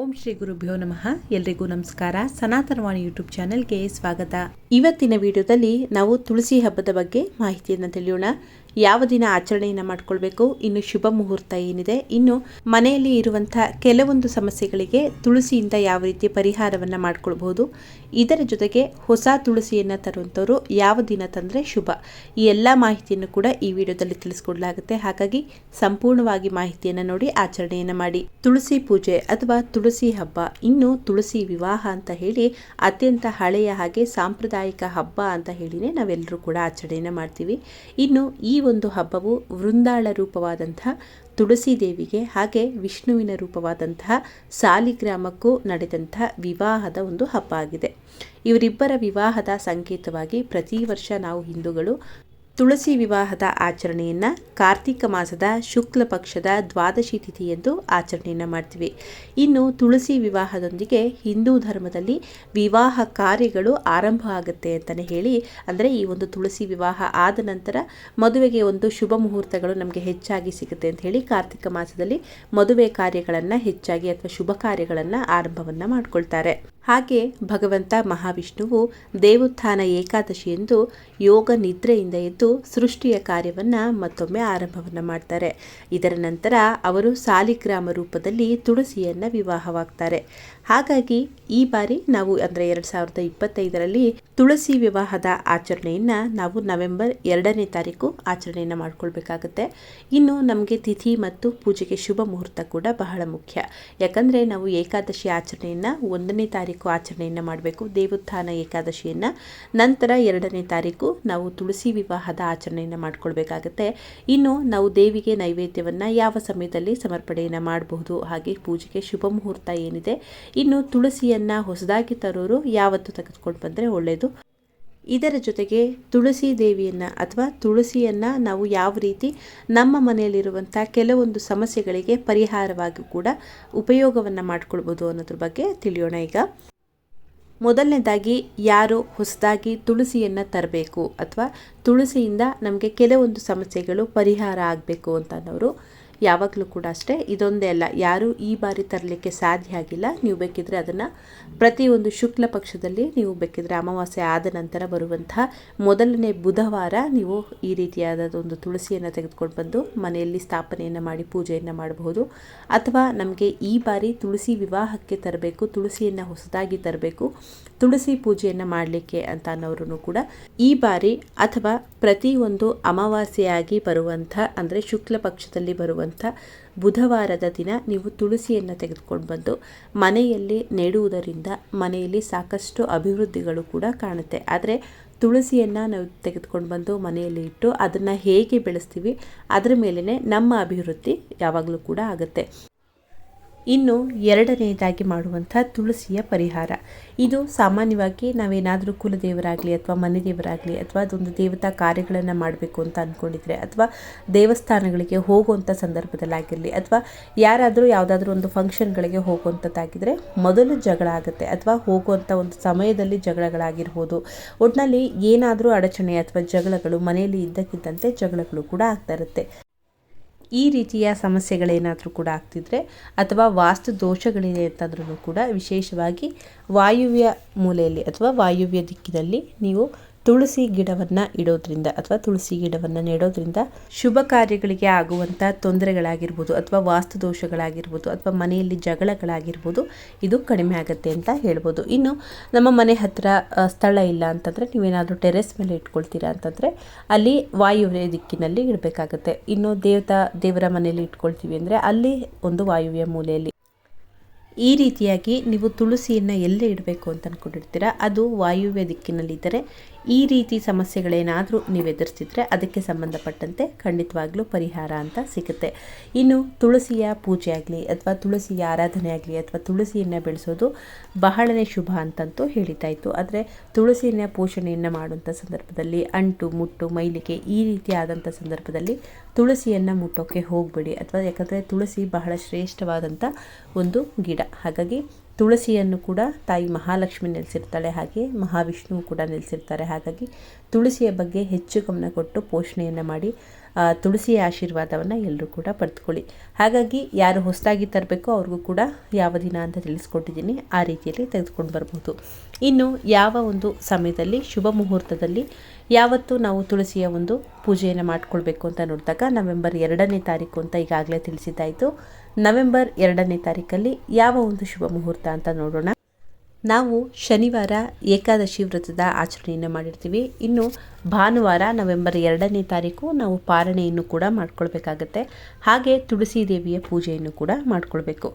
ಓಂ ಶ್ರೀ ಗುರುಭ್ಯೋ ನಮಃ. ಎಲ್ರಿಗೂ ನಮಸ್ಕಾರ. ಸನಾತನವಾಣಿ ಯೂಟ್ಯೂಬ್ ಚಾನೆಲ್ಗೆ ಸ್ವಾಗತ. ಇವತ್ತಿನ ವಿಡಿಯೋದಲ್ಲಿ ನಾವು ತುಳಸಿ ಹಬ್ಬದ ಬಗ್ಗೆ ಮಾಹಿತಿಯನ್ನು ತಿಳಿಯೋಣ. ಯಾವ ದಿನ ಆಚರಣೆಯನ್ನು ಮಾಡಿಕೊಳ್ಬೇಕು? ಇನ್ನು ಶುಭ ಮುಹೂರ್ತ ಏನಿದೆ? ಇನ್ನು ಮನೆಯಲ್ಲಿ ಇರುವಂಥ ಕೆಲವೊಂದು ಸಮಸ್ಯೆಗಳಿಗೆ ತುಳಸಿಯಿಂದ ಯಾವ ರೀತಿ ಪರಿಹಾರವನ್ನು ಮಾಡಿಕೊಳ್ಬಹುದು? ಇದರ ಜೊತೆಗೆ ಹೊಸ ತುಳಸಿಯನ್ನು ತರುವಂಥವ್ರು ಯಾವ ದಿನ ತಂದರೆ ಶುಭ? ಈ ಎಲ್ಲ ಮಾಹಿತಿಯನ್ನು ಕೂಡ ಈ ವಿಡಿಯೋದಲ್ಲಿ ತಿಳಿಸ್ಕೊಡ್ಲಾಗುತ್ತೆ. ಹಾಗಾಗಿ ಸಂಪೂರ್ಣವಾಗಿ ಮಾಹಿತಿಯನ್ನು ನೋಡಿ ಆಚರಣೆಯನ್ನು ಮಾಡಿ. ತುಳಸಿ ಪೂಜೆ ಅಥವಾ ತುಳಸಿ ಹಬ್ಬ, ಇನ್ನು ತುಳಸಿ ವಿವಾಹ ಅಂತ ಹೇಳಿ ಅತ್ಯಂತ ಹಳೆಯ ಹಾಗೆ ಸಾಂಪ್ರದಾಯಿಕ ಹಬ್ಬ ಅಂತ ಹೇಳಿನೇ ನಾವೆಲ್ಲರೂ ಕೂಡ ಆಚರಣೆಯನ್ನು ಮಾಡ್ತೀವಿ. ಇನ್ನು ಈ ಒಂದು ಹಬ್ಬವು ವೃಂದಾಳ ರೂಪವಾದಂತಹ ತುಳಸಿ ದೇವಿಗೆ ಹಾಗೆ ವಿಷ್ಣುವಿನ ರೂಪವಾದಂತಹ ಸಾಲಿಗ್ರಾಮಕ್ಕೂ ನಡೆದಂತಹ ವಿವಾಹದ ಒಂದು ಹಬ್ಬ ಆಗಿದೆ. ಇವರಿಬ್ಬರ ವಿವಾಹದ ಸಂಕೇತವಾಗಿ ಪ್ರತಿ ವರ್ಷ ನಾವು ಹಿಂದೂಗಳು ತುಳಸಿ ವಿವಾಹದ ಆಚರಣೆಯನ್ನು ಕಾರ್ತಿಕ ಮಾಸದ ಶುಕ್ಲ ಪಕ್ಷದ ದ್ವಾದಶಿ ತಿಥಿಯಂದು ಆಚರಣೆಯನ್ನು ಮಾಡ್ತೀವಿ. ಇನ್ನು ತುಳಸಿ ವಿವಾಹದೊಂದಿಗೆ ಹಿಂದೂ ಧರ್ಮದಲ್ಲಿ ವಿವಾಹ ಕಾರ್ಯಗಳು ಆರಂಭ ಆಗುತ್ತೆ ಅಂತಲೇ ಹೇಳಿ, ಅಂದರೆ ಈ ಒಂದು ತುಳಸಿ ವಿವಾಹ ಆದ ನಂತರ ಮದುವೆಗೆ ಒಂದು ಶುಭ ಮುಹೂರ್ತಗಳು ನಮಗೆ ಹೆಚ್ಚಾಗಿ ಸಿಗುತ್ತೆ ಅಂತ ಹೇಳಿ ಕಾರ್ತಿಕ ಮಾಸದಲ್ಲಿ ಮದುವೆ ಕಾರ್ಯಗಳನ್ನು ಹೆಚ್ಚಾಗಿ ಅಥವಾ ಶುಭ ಕಾರ್ಯಗಳನ್ನು ಆರಂಭವನ್ನು ಮಾಡ್ಕೊಳ್ತಾರೆ. ಹಾಗೆ ಭಗವಂತ ಮಹಾವಿಷ್ಣುವು ದೇವೋತ್ಥಾನ ಏಕಾದಶಿಯಂದು ಯೋಗ ನಿದ್ರೆಯಿಂದ ಎದ್ದು ಸೃಷ್ಟಿಯ ಕಾರ್ಯವನ್ನು ಮತ್ತೊಮ್ಮೆ ಆರಂಭವನ್ನು ಮಾಡ್ತಾರೆ. ಇದರ ನಂತರ ಅವರು ಸಾಲಿಗ್ರಾಮ ರೂಪದಲ್ಲಿ ತುಳಸಿಯನ್ನು ವಿವಾಹವಾಗ್ತಾರೆ. ಹಾಗಾಗಿ ಈ ಬಾರಿ ನಾವು ಅಂದರೆ ಎರಡು ಸಾವಿರದ ಇಪ್ಪತ್ತೈದರಲ್ಲಿ ತುಳಸಿ ವಿವಾಹದ ಆಚರಣೆಯನ್ನು ನಾವು ನವೆಂಬರ್ ಎರಡನೇ ತಾರೀಕು ಆಚರಣೆಯನ್ನು ಮಾಡಿಕೊಳ್ಬೇಕಾಗತ್ತೆ. ಇನ್ನು ನಮಗೆ ತಿಥಿ ಮತ್ತು ಪೂಜೆಗೆ ಶುಭ ಮುಹೂರ್ತ ಕೂಡ ಬಹಳ ಮುಖ್ಯ. ಯಾಕಂದರೆ ನಾವು ಏಕಾದಶಿ ಆಚರಣೆಯನ್ನು ಒಂದನೇ ತಾರೀಕು ಆಚರಣೆಯನ್ನು ಮಾಡಬೇಕು. ದೇವೋತ್ಥಾನ ಏಕಾದಶಿಯನ್ನು ನಂತರ ಎರಡನೇ ತಾರೀಕು ನಾವು ತುಳಸಿ ವಿವಾಹದ ಆಚರಣೆಯನ್ನು ಮಾಡಿಕೊಳ್ಬೇಕಾಗತ್ತೆ. ಇನ್ನು ನಾವು ದೇವಿಗೆ ನೈವೇದ್ಯವನ್ನು ಯಾವ ಸಮಯದಲ್ಲಿ ಸಮರ್ಪಣೆಯನ್ನು ಮಾಡಬಹುದು? ಹಾಗೆ ಪೂಜೆಗೆ ಶುಭ ಮುಹೂರ್ತ ಏನಿದೆ? ಇನ್ನು ತುಳಸಿಯನ್ನು ಹೊಸದಾಗಿ ತರೋರು ಯಾವತ್ತು ತೆಗೆದುಕೊಂಡು ಬಂದರೆ ಒಳ್ಳೆಯದು ಇದರ ಜೊತೆಗೆ ತುಳಸಿ ದೇವಿಯನ್ನು ಅಥವಾ ತುಳಸಿಯನ್ನು ನಾವು ಯಾವ ರೀತಿ ನಮ್ಮ ಮನೆಯಲ್ಲಿರುವಂಥ ಕೆಲವೊಂದು ಸಮಸ್ಯೆಗಳಿಗೆ ಪರಿಹಾರವಾಗಿ ಕೂಡ ಉಪಯೋಗವನ್ನು ಮಾಡ್ಕೊಳ್ಬೋದು ಅನ್ನೋದ್ರ ಬಗ್ಗೆ ತಿಳಿಯೋಣ ಈಗ. ಮೊದಲನೇದಾಗಿ ಯಾರು ಹೊಸದಾಗಿ ತುಳಸಿಯನ್ನು ತರಬೇಕು ಅಥವಾ ತುಳಸಿಯಿಂದ ನಮಗೆ ಕೆಲವೊಂದು ಸಮಸ್ಯೆಗಳು ಪರಿಹಾರ ಆಗಬೇಕು ಅಂತ ಅನ್ನೋರು ಯಾವಾಗಲೂ ಕೂಡ ಅಷ್ಟೇ, ಇದೊಂದೇ ಅಲ್ಲ, ಯಾರೂ ಈ ಬಾರಿ ತರಲಿಕ್ಕೆ ಸಾಧ್ಯ ಆಗಿಲ್ಲ. ನೀವು ಬೇಕಿದ್ರೆ ಅದನ್ನು ಪ್ರತಿಯೊಂದು ಶುಕ್ಲ ಪಕ್ಷದಲ್ಲಿ ನೀವು ಬೇಕಿದ್ರೆ ಅಮಾವಾಸ್ಯೆ ಆದ ನಂತರ ಬರುವಂತಹ ಮೊದಲನೇ ಬುಧವಾರ ನೀವು ಈ ರೀತಿಯಾದ ಒಂದು ತುಳಸಿಯನ್ನು ತೆಗೆದುಕೊಂಡು ಬಂದು ಮನೆಯಲ್ಲಿ ಸ್ಥಾಪನೆಯನ್ನು ಮಾಡಿ ಪೂಜೆಯನ್ನು ಮಾಡಬಹುದು. ಅಥವಾ ನಮಗೆ ಈ ಬಾರಿ ತುಳಸಿ ವಿವಾಹಕ್ಕೆ ತರಬೇಕು, ತುಳಸಿಯನ್ನು ಹೊಸದಾಗಿ ತರಬೇಕು, ತುಳಸಿ ಪೂಜೆಯನ್ನು ಮಾಡಲಿಕ್ಕೆ ಅಂತ ಅನ್ನೋರು ಕೂಡ ಈ ಬಾರಿ ಅಥವಾ ಪ್ರತಿಯೊಂದು ಅಮಾವಾಸ್ಯೆಯಾಗಿ ಬರುವಂಥ ಅಂದರೆ ಶುಕ್ಲ ಪಕ್ಷದಲ್ಲಿ ಬರುವಂಥ ಬುಧವಾರದ ದಿನ ನೀವು ತುಳಸಿಯನ್ನು ತೆಗೆದುಕೊಂಡು ಬಂದು ಮನೆಯಲ್ಲಿ ನೆಡುವುದರಿಂದ ಮನೆಯಲ್ಲಿ ಸಾಕಷ್ಟು ಅಭಿವೃದ್ಧಿಗಳು ಕೂಡ ಕಾಣುತ್ತೆ. ಆದರೆ ತುಳಸಿಯನ್ನು ನಾವು ತೆಗೆದುಕೊಂಡು ಬಂದು ಮನೆಯಲ್ಲಿ ಇಟ್ಟು ಅದನ್ನು ಹೇಗೆ ಬೆಳೆಸ್ತೀವಿ, ಅದರ ಮೇಲೇ ನಮ್ಮ ಅಭಿವೃದ್ಧಿ ಯಾವಾಗಲೂ ಕೂಡ ಆಗುತ್ತೆ. ಇನ್ನು ಎರಡನೆಯದಾಗಿ ಮಾಡುವಂಥ ತುಳಸಿಯ ಪರಿಹಾರ. ಇದು ಸಾಮಾನ್ಯವಾಗಿ ನಾವೇನಾದರೂ ಕುಲದೇವರಾಗಲಿ ಅಥವಾ ಮನೆ ದೇವರಾಗಲಿ ಅಥವಾ ಅದೊಂದು ದೇವತಾ ಕಾರ್ಯಗಳನ್ನು ಮಾಡಬೇಕು ಅಂತ ಅಂದ್ಕೊಂಡಿದ್ರೆ ಅಥವಾ ದೇವಸ್ಥಾನಗಳಿಗೆ ಹೋಗುವಂಥ ಸಂದರ್ಭದಲ್ಲಾಗಿರಲಿ ಅಥವಾ ಯಾರಾದರೂ ಯಾವುದಾದ್ರೂ ಒಂದು ಫಂಕ್ಷನ್ಗಳಿಗೆ ಹೋಗುವಂಥದ್ದಾಗಿದ್ದರೆ ಮೊದಲು ಜಗಳ ಆಗುತ್ತೆ ಅಥವಾ ಹೋಗುವಂಥ ಒಂದು ಸಮಯದಲ್ಲಿ ಜಗಳಗಳಾಗಿರ್ಬೋದು. ಒಟ್ಟಿನಲ್ಲಿ ಏನಾದರೂ ಅಡಚಣೆ ಅಥವಾ ಜಗಳಗಳು ಮನೆಯಲ್ಲಿ ಇದ್ದಕ್ಕಿದ್ದಂತೆ ಜಗಳಗಳು ಕೂಡ ಆಗ್ತಾ ಇರುತ್ತೆ. ಈ ರೀತಿಯ ಸಮಸ್ಯೆಗಳೇನಾದರೂ ಕೂಡ ಆಗ್ತಿದ್ರೆ ಅಥವಾ ವಾಸ್ತು ದೋಷಗಳಿದೆ ಅಂತಂದ್ರೂ ಕೂಡ ವಿಶೇಷವಾಗಿ ವಾಯುವ್ಯ ಮೂಲೆಯಲ್ಲಿ ಅಥವಾ ವಾಯುವ್ಯ ದಿಕ್ಕಿನಲ್ಲಿ ನೀವು ತುಳಸಿ ಗಿಡವನ್ನು ಇಡೋದ್ರಿಂದ ಅಥವಾ ತುಳಸಿ ಗಿಡವನ್ನು ನೆಡೋದ್ರಿಂದ ಶುಭ ಕಾರ್ಯಗಳಿಗೆ ಆಗುವಂಥ ತೊಂದರೆಗಳಾಗಿರ್ಬೋದು ಅಥವಾ ವಾಸ್ತು ದೋಷಗಳಾಗಿರ್ಬೋದು ಅಥವಾ ಮನೆಯಲ್ಲಿ ಜಗಳಗಳಾಗಿರ್ಬೋದು ಇದು ಕಡಿಮೆ ಆಗುತ್ತೆ ಅಂತ ಹೇಳ್ಬೋದು. ಇನ್ನು ನಮ್ಮ ಮನೆ ಹತ್ತಿರ ಸ್ಥಳ ಇಲ್ಲ ಅಂತಂದರೆ ನೀವೇನಾದರೂ ಟೆರೆಸ್ ಮೇಲೆ ಇಟ್ಕೊಳ್ತೀರಾ ಅಂತಂದರೆ ಅಲ್ಲಿ ವಾಯುವ್ಯ ದಿಕ್ಕಿನಲ್ಲಿ ಇಡಬೇಕಾಗತ್ತೆ. ಇನ್ನು ದೇವತಾ, ದೇವರ ಮನೆಯಲ್ಲಿ ಇಟ್ಕೊಳ್ತೀವಿ ಅಂದರೆ ಅಲ್ಲಿ ಒಂದು ವಾಯುವ್ಯ ಮೂಲೆಯಲ್ಲಿ. ಈ ರೀತಿಯಾಗಿ ನೀವು ತುಳಸಿಯನ್ನು ಎಲ್ಲೇ ಇಡಬೇಕು ಅಂತ ಅಂದ್ಕೊಂಡಿರ್ತೀರ ಅದು ವಾಯುವ್ಯ ದಿಕ್ಕಿನಲ್ಲಿದ್ದರೆ ಈ ರೀತಿ ಸಮಸ್ಯೆಗಳೇನಾದರೂ ನೀವು ಎದುರಿಸಿದ್ರೆ ಅದಕ್ಕೆ ಸಂಬಂಧಪಟ್ಟಂತೆ ಖಂಡಿತವಾಗ್ಲೂ ಪರಿಹಾರ ಅಂತ ಸಿಗುತ್ತೆ. ಇನ್ನು ತುಳಸಿಯ ಪೂಜೆ ಆಗಲಿ ಅಥವಾ ತುಳಸಿಯ ಆರಾಧನೆ ಆಗಲಿ ಅಥವಾ ತುಳಸಿಯನ್ನು ಬೆಳೆಸೋದು ಬಹಳನೇ ಶುಭ ಅಂತಂತೂ ಹೇಳಿತಾಯಿತು ಆದರೆ ತುಳಸಿಯನ್ನ ಪೋಷಣೆಯನ್ನು ಮಾಡುವಂಥ ಸಂದರ್ಭದಲ್ಲಿ ಅಂಟು, ಮುಟ್ಟು, ಮೈಲಿಗೆ ಈ ರೀತಿ ಆದಂಥ ಸಂದರ್ಭದಲ್ಲಿ ತುಳಸಿಯನ್ನು ಮುಟ್ಟೋಕ್ಕೆ ಹೋಗಬೇಡಿ. ಅಥವಾ ಯಾಕಂದರೆ ತುಳಸಿ ಬಹಳ ಶ್ರೇಷ್ಠವಾದಂಥ ಒಂದು ಗಿಡ. ಹಾಗಾಗಿ ತುಳಸಿಯನ್ನು ಕೂಡ ತಾಯಿ ಮಹಾಲಕ್ಷ್ಮಿ ನೆಲೆಸಿರ್ತಾಳೆ ಹಾಗೆ, ಮಹಾವಿಷ್ಣುವು ಕೂಡ ನೆಲೆಸಿರ್ತಾರೆ. ಹಾಗಾಗಿ ತುಳಸಿಯ ಬಗ್ಗೆ ಹೆಚ್ಚು ಗಮನ ಕೊಟ್ಟು ಪೋಷಣೆಯನ್ನು ಮಾಡಿ. ತುಳಸಿಯ ಆಶೀರ್ವಾದವನ್ನು ಎಲ್ಲರೂ ಕೂಡ ಪಡೆದುಕೊಳ್ಳಿ ಹಾಗಾಗಿ ಯಾರು ಹೊಸದಾಗಿ ತರಬೇಕು ಅವ್ರಿಗೂ ಕೂಡ ಯಾವ ದಿನ ಅಂತ ತಿಳಿಸ್ಕೊಟ್ಟಿದ್ದೀನಿ. ಆ ರೀತಿಯಲ್ಲಿ ತೆಗೆದುಕೊಂಡು ಬರ್ಬೋದು. ಇನ್ನು ಯಾವ ಒಂದು ಸಮಯದಲ್ಲಿ, ಶುಭ ಮುಹೂರ್ತದಲ್ಲಿ ಯಾವತ್ತು ನಾವು ತುಳಸಿಯ ಒಂದು ಪೂಜೆಯನ್ನು ಮಾಡಿಕೊಳ್ಬೇಕು ಅಂತ ನೋಡಿದಾಗ ನವೆಂಬರ್ ಎರಡನೇ ತಾರೀಕು ಅಂತ ಈಗಾಗಲೇ ತಿಳಿಸಿದ್ದಾಯಿತು. ನವೆಂಬರ್ ಎರಡನೇ ತಾರೀಕಲ್ಲಿ ಯಾವ ಒಂದು ಶುಭ ಮುಹೂರ್ತ ಅಂತ ನೋಡೋಣ. ನಾವು ಶನಿವಾರ ಏಕಾದಶಿ ವ್ರತದ ಆಚರಣೆಯನ್ನು ಮಾಡಿರ್ತೀವಿ. ಇನ್ನು ಭಾನುವಾರ ನವೆಂಬರ್ ಎರಡನೇ ತಾರೀಕು ನಾವು ಪಾರಣೆಯನ್ನು ಕೂಡ ಮಾಡ್ಕೊಳ್ಬೇಕಾಗತ್ತೆ. ಹಾಗೆ ತುಳಸಿ ದೇವಿಯ ಪೂಜೆಯನ್ನು ಕೂಡ ಮಾಡಿಕೊಳ್ಬೇಕು.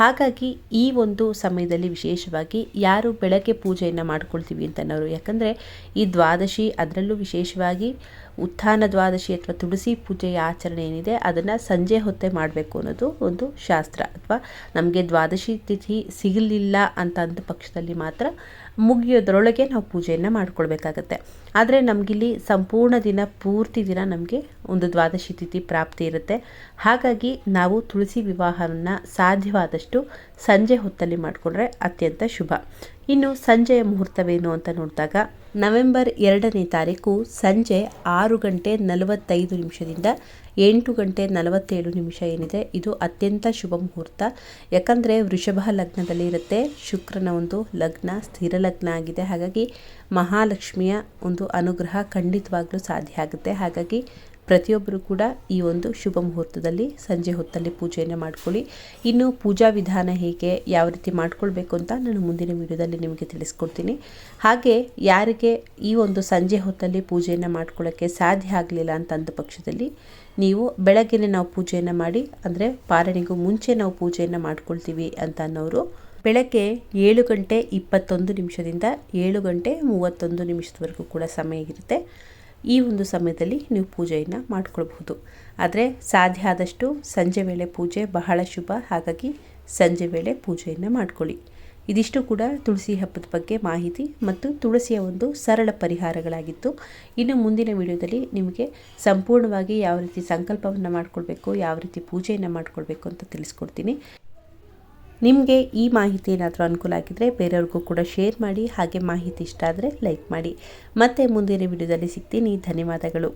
ಹಾಗಾಗಿ ಈ ಒಂದು ಸಮಯದಲ್ಲಿ ವಿಶೇಷವಾಗಿ ಯಾರು ಬೆಳಗ್ಗೆ ಪೂಜೆಯನ್ನು ಮಾಡ್ಕೊಳ್ತೀವಿ ಅಂತನವರು ಯಾಕಂದರೆ ಈ ದ್ವಾದಶಿ ಅದರಲ್ಲೂ ವಿಶೇಷವಾಗಿ ಉತ್ಥಾನ ದ್ವಾದಶಿ ಅಥವಾ ತುಳಸಿ ಪೂಜೆಯ ಆಚರಣೆ ಏನಿದೆ, ಅದನ್ನು ಸಂಜೆ ಹೊತ್ತೆ ಮಾಡಬೇಕು ಅನ್ನೋದು ಒಂದು ಶಾಸ್ತ್ರ. ಅಥವಾ ನಮಗೆ ದ್ವಾದಶಿ ತಿಥಿ ಸಿಗಲಿಲ್ಲ ಅಂತ ಅಂದ ಪಕ್ಷದಲ್ಲಿ ಮಾತ್ರ ಮುಗಿಯೋದ್ರೊಳಗೆ ನಾವು ಪೂಜೆಯನ್ನು ಮಾಡ್ಕೊಳ್ಬೇಕಾಗತ್ತೆ ಆದರೆ ನಮಗಿಲ್ಲಿ ಸಂಪೂರ್ಣ ದಿನ, ಪೂರ್ತಿ ದಿನ ನಮಗೆ ಒಂದು ದ್ವಾದಶಿ ತಿಥಿ ಪ್ರಾಪ್ತಿ ಇರುತ್ತೆ. ಹಾಗಾಗಿ ನಾವು ತುಳಸಿ ವಿವಾಹವನ್ನು ಸಾಧ್ಯವಾದಷ್ಟು ಸಂಜೆ ಹೊತ್ತಲ್ಲಿ ಮಾಡಿಕೊಂಡ್ರೆ ಅತ್ಯಂತ ಶುಭ. ಇನ್ನು ಸಂಜೆಯ ಮುಹೂರ್ತವೇನು ಅಂತ ನೋಡಿದಾಗ, ನವೆಂಬರ್ ಎರಡನೇ ತಾರೀಕು ಸಂಜೆ ಆರು ಗಂಟೆ ನಲವತ್ತೈದು ನಿಮಿಷದಿಂದ ಎಂಟು ಗಂಟೆ ನಲವತ್ತೇಳು ನಿಮಿಷ ಏನಿದೆ, ಇದು ಅತ್ಯಂತ ಶುಭ ಮುಹೂರ್ತ. ಯಾಕಂದರೆ ವೃಷಭ ಲಗ್ನದಲ್ಲಿ ಇರುತ್ತೆ, ಶುಕ್ರನ ಒಂದು ಲಗ್ನ, ಸ್ಥಿರ ಲಗ್ನ ಆಗಿದೆ. ಹಾಗಾಗಿ ಮಹಾಲಕ್ಷ್ಮಿಯ ಒಂದು ಅನುಗ್ರಹ ಖಂಡಿತವಾಗ್ಲೂ ಸಾಧ್ಯ ಆಗುತ್ತೆ. ಹಾಗಾಗಿ ಪ್ರತಿಯೊಬ್ಬರು ಕೂಡ ಈ ಒಂದು ಶುಭ ಮುಹೂರ್ತದಲ್ಲಿ ಸಂಜೆ ಹೊತ್ತಲ್ಲಿ ಪೂಜೆಯನ್ನು ಮಾಡ್ಕೊಳ್ಳಿ. ಇನ್ನು ಪೂಜಾ ವಿಧಾನ ಹೇಗೆ ಯಾವ ರೀತಿ ಮಾಡ್ಕೊಳ್ಬೇಕು ಅಂತ ನಾನು ಮುಂದಿನ ವಿಡಿಯೋದಲ್ಲಿ ನಿಮಗೆ ತಿಳಿಸ್ಕೊಡ್ತೀನಿ. ಹಾಗೆ ಯಾರಿಗೆ ಈ ಒಂದು ಸಂಜೆ ಹೊತ್ತಲ್ಲಿ ಪೂಜೆಯನ್ನು ಮಾಡ್ಕೊಳ್ಳೋಕ್ಕೆ ಸಾಧ್ಯ ಆಗಲಿಲ್ಲ ಅಂತ ಅಂದ ಪಕ್ಷದಲ್ಲಿ ನೀವು ಬೆಳಗ್ಗೆನೇ ನಾವು ಪೂಜೆಯನ್ನು ಮಾಡಿ, ಅಂದರೆ ಪಾರಣಿಗೂ ಮುಂಚೆ ನಾವು ಪೂಜೆಯನ್ನು ಮಾಡ್ಕೊಳ್ತೀವಿ ಅಂತ ಅನ್ನೋರು ಬೆಳಗ್ಗೆ ಏಳು ಗಂಟೆ ಇಪ್ಪತ್ತೊಂದು ನಿಮಿಷದಿಂದ ಏಳು ಗಂಟೆ ಮೂವತ್ತೊಂದು ನಿಮಿಷದವರೆಗೂ ಕೂಡ ಸಮಯ ಇರುತ್ತೆ. ಈ ಒಂದು ಸಮಯದಲ್ಲಿ ನೀವು ಪೂಜೆಯನ್ನು ಮಾಡಿಕೊಳ್ಬಹುದು. ಆದರೆ ಸಾಧ್ಯ ಆದಷ್ಟು ಸಂಜೆ ವೇಳೆ ಪೂಜೆ, ಬಹಳ ಶುಭ. ಹಾಗಾಗಿ ಸಂಜೆ ವೇಳೆ ಪೂಜೆಯನ್ನು ಮಾಡ್ಕೊಳ್ಳಿ. ಇದಿಷ್ಟು ಕೂಡ ತುಳಸಿ ಹಬ್ಬದ ಬಗ್ಗೆ ಮಾಹಿತಿ ಮತ್ತು ತುಳಸಿಯ ಒಂದು ಸರಳ ಪರಿಹಾರಗಳಾಗಿತ್ತು. ಇನ್ನು ಮುಂದಿನ ವಿಡಿಯೋದಲ್ಲಿ ನಿಮಗೆ ಸಂಪೂರ್ಣವಾಗಿ ಯಾವ ರೀತಿ ಸಂಕಲ್ಪವನ್ನು ಮಾಡಿಕೊಳ್ಬೇಕು, ಯಾವ ರೀತಿ ಪೂಜೆಯನ್ನು ಮಾಡಿಕೊಳ್ಬೇಕು ಅಂತ ತಿಳಿಸ್ಕೊಡ್ತೀನಿ. ನಿಮಗೆ ಈ ಮಾಹಿತಿ ಏನಾದರೂ ಅನುಕೂಲ ಆಗಿದ್ದರೆ ಬೇರೆಯವ್ರಿಗೂ ಕೂಡ ಶೇರ್ ಮಾಡಿ, ಹಾಗೆ ಮಾಹಿತಿ ಇಷ್ಟ ಆದರೆ ಲೈಕ್ ಮಾಡಿ. ಮತ್ತೆ ಮುಂದಿನ ವಿಡಿಯೋದಲ್ಲಿ ಸಿಗ್ತೀನಿ. ಧನ್ಯವಾದಗಳು.